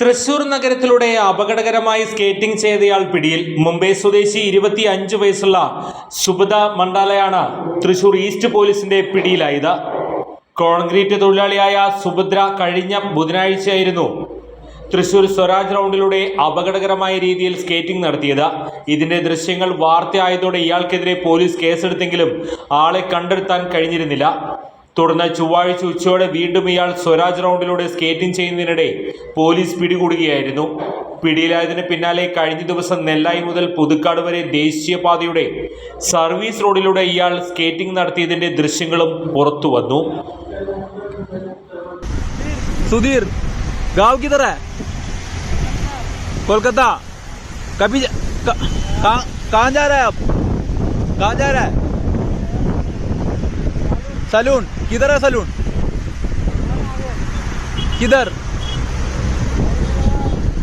Thrissur നഗരത്തിലൂടെ അപകടകരമായി skating ചെയ്തയാൾ പിടിയിൽ. മുംബൈ സ്വദേശി ഇരുപത്തി അഞ്ച് വയസ്സുള്ള സുബദ മണ്ഡാലയാണ് തൃശൂർ ഈസ്റ്റ് പോലീസിന്റെ പിടിയിലായത്. കോൺക്രീറ്റ് തൊഴിലാളിയായ സുഭദ്ര കഴിഞ്ഞ ബുധനാഴ്ചയായിരുന്നു തൃശൂർ സ്വരാജ് റൗണ്ടിലൂടെ അപകടകരമായ രീതിയിൽ സ്കേറ്റിംഗ് നടത്തിയത്. ഇതിന്റെ ദൃശ്യങ്ങൾ വാർത്തയായതോടെ ഇയാൾക്കെതിരെ പോലീസ് കേസെടുത്തെങ്കിലും ആളെ കണ്ടെടുത്താൻ കഴിഞ്ഞിരുന്നില്ല. തുടർന്ന് ചൊവ്വാഴ്ച ഉച്ചയോടെ വീണ്ടും ഇയാൾ സ്വരാജ് റൗണ്ടിലൂടെ സ്കേറ്റിംഗ് ചെയ്യുന്നതിനിടെ പോലീസ് പിടികൂടുകയായിരുന്നു. പിടിയിലായതിന് പിന്നാലെ കഴിഞ്ഞ ദിവസം നെല്ലായി മുതൽ പുതുക്കാട് വരെ ദേശീയപാതയുടെ സർവീസ് റോഡിലൂടെ ഇയാൾ സ്കേറ്റിംഗ് നടത്തിയതിന്റെ ദൃശ്യങ്ങളും പുറത്തു വന്നു. സുധീർ ഗാവ് കൊൽക്കത്ത കാഞ്ചാര കാഞ്ചാര सलून किधर है सलून? किधर?